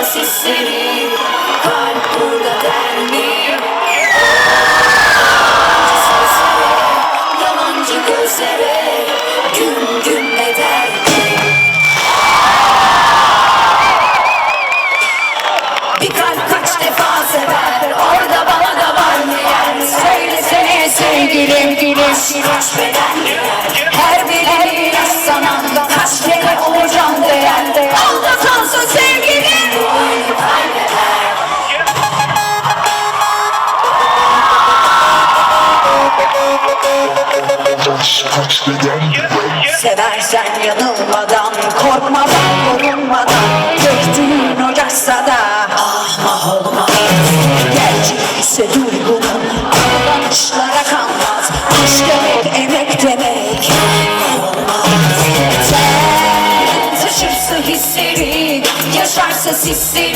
Yaşarsa sisleri Kalp burada der mi? Yalancı gözlere Gün gün eder mi? Bir kalp kaç defa sever Orada bana da var mı yer Söylesene sevgilim Güneş kaç beden Her Kaç beden Seversen yanılmadan Korkmadan korunmadan Döktüğün o yaşsa da Ahma olmaz Gerçek ise duygunun Aldanışlara kanmaz Aşk demek emek demek Olmaz. Sen taşırsın hisleri Yaşarsa sisleri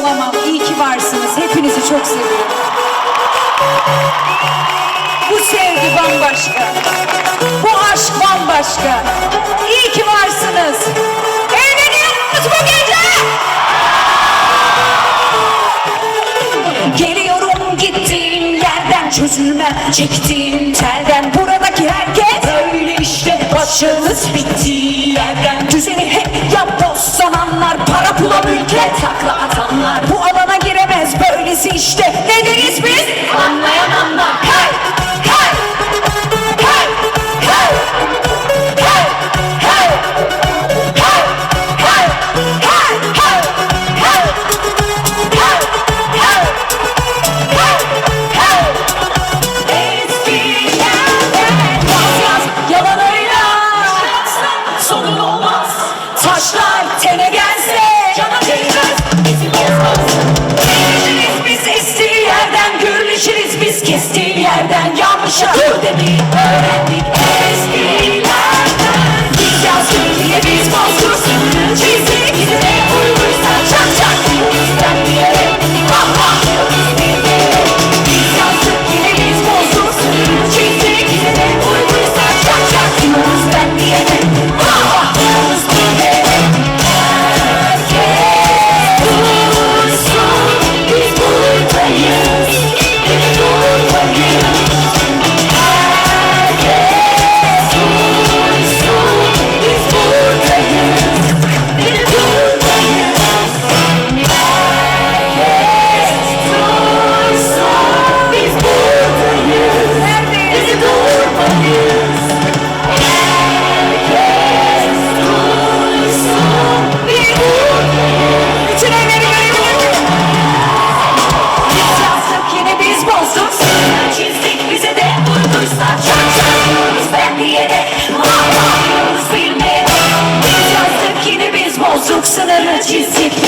olamam. İyi ki varsınız. Hepinizi çok seviyorum. Bu sevgi bambaşka. Bu aşk bambaşka. İyi ki varsınız. Evleniyoruz bu gece. Geliyorum gittiğin yerden çözülmem çektiğin telden buradaki herkes böyle işte başınız bittiği yerden düzeni hep sananlar para pula mülke takla atanlar. Bu alana giremez böylesi işte. Ne deriz biz? Anlayan Yeah. she's hit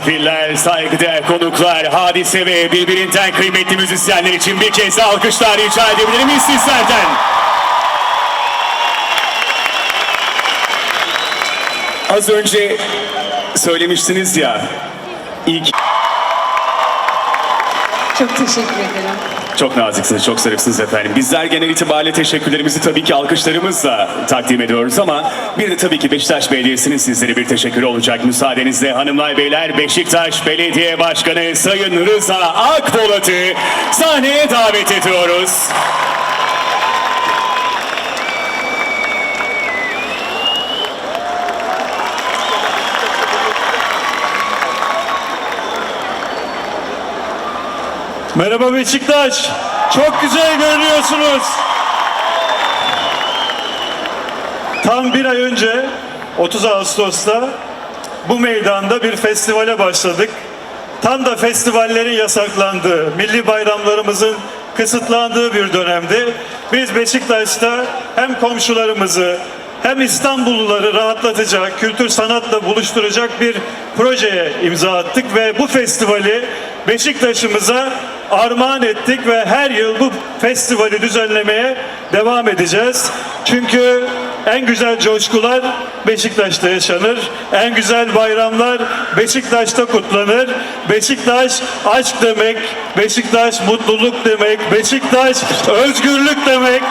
misafirler, saygıdeğer konuklar, hadise ve birbirinden kıymetli müzisyenler için bir kez daha alkışlar rica edebilir miyiz sizlerden? Az önce söylemiştiniz ya, ilk Çok teşekkür ederim. Çok naziksiniz, çok zarifsiniz efendim. Bizler genel itibariyle teşekkürlerimizi tabii ki alkışlarımızla takdim ediyoruz ama bir de tabii ki Beşiktaş Belediyesi'nin sizlere bir teşekkürü olacak. Müsaadenizle hanımlar beyler Beşiktaş Belediye Başkanı Sayın Rıza Akpolat'ı sahneye davet ediyoruz. Merhaba Beşiktaş. Çok güzel görünüyorsunuz. Tam bir ay önce 30 Ağustos'ta bu meydanda bir festivale başladık. Tam da festivallerin yasaklandığı, milli bayramlarımızın kısıtlandığı bir dönemde biz Beşiktaş'ta hem komşularımızı hem İstanbulluları rahatlatacak, kültür sanatla buluşturacak bir projeye imza attık ve bu festivali Beşiktaş'ımıza armağan ettik ve her yıl bu festivali düzenlemeye devam edeceğiz. Çünkü en güzel coşkular Beşiktaş'ta yaşanır. En güzel bayramlar Beşiktaş'ta kutlanır. Beşiktaş aşk demek, Beşiktaş mutluluk demek, Beşiktaş özgürlük demek.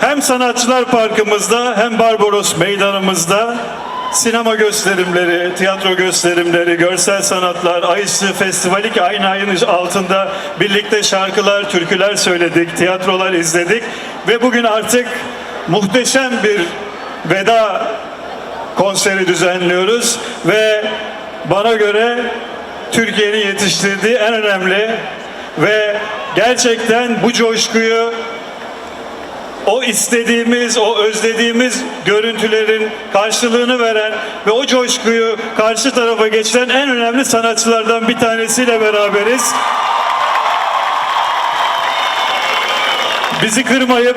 Hem Sanatçılar Parkımızda hem Barbaros Meydanımızda sinema gösterimleri, tiyatro gösterimleri, görsel sanatlar, Ayısı Festivali ki aynı ayın altında birlikte şarkılar, türküler söyledik, tiyatrolar izledik ve bugün artık muhteşem bir veda konseri düzenliyoruz ve bana göre Türkiye'nin yetiştirdiği en önemli ve gerçekten bu coşkuyu o istediğimiz, o özlediğimiz görüntülerin karşılığını veren ve o coşkuyu karşı tarafa geçiren en önemli sanatçılardan bir tanesiyle beraberiz. Bizi kırmayıp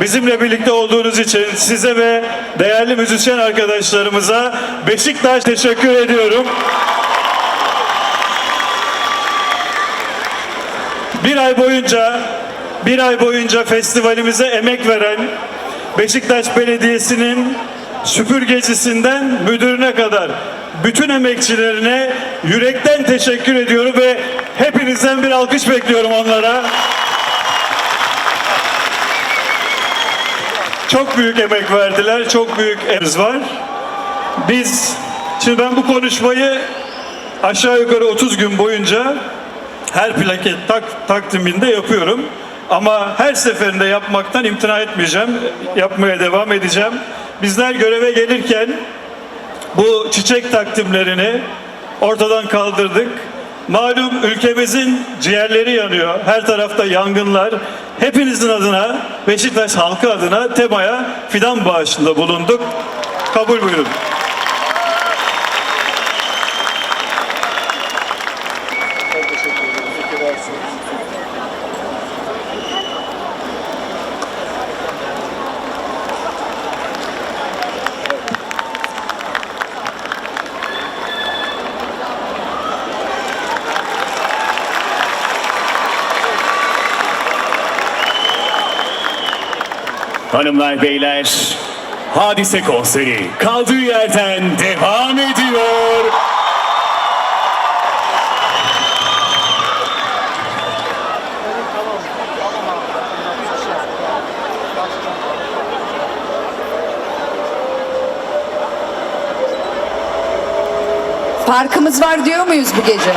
bizimle birlikte olduğunuz için size ve değerli müzisyen arkadaşlarımıza Beşiktaş teşekkür ediyorum. Bir ay boyunca bir ay boyunca festivalimize emek veren Beşiktaş Belediyesi'nin süpürgecisinden müdürüne kadar bütün emekçilerine yürekten teşekkür ediyorum ve hepinizden bir alkış bekliyorum onlara. Çok büyük emek verdiler, çok büyük emrimiz var. Biz, şimdi ben bu konuşmayı aşağı yukarı 30 gün boyunca her plaket tak, takdiminde yapıyorum. Ama her seferinde yapmaktan imtina etmeyeceğim. Yapmaya devam edeceğim. Bizler göreve gelirken bu çiçek takdimlerini ortadan kaldırdık. Malum ülkemizin ciğerleri yanıyor. Her tarafta yangınlar. Hepinizin adına, Beşiktaş halkı adına temaya fidan bağışında bulunduk. Kabul buyurun. Hanımlar beyler Hadise konseri kaldığı yerden devam ediyor. Farkımız var diyor muyuz bu gece?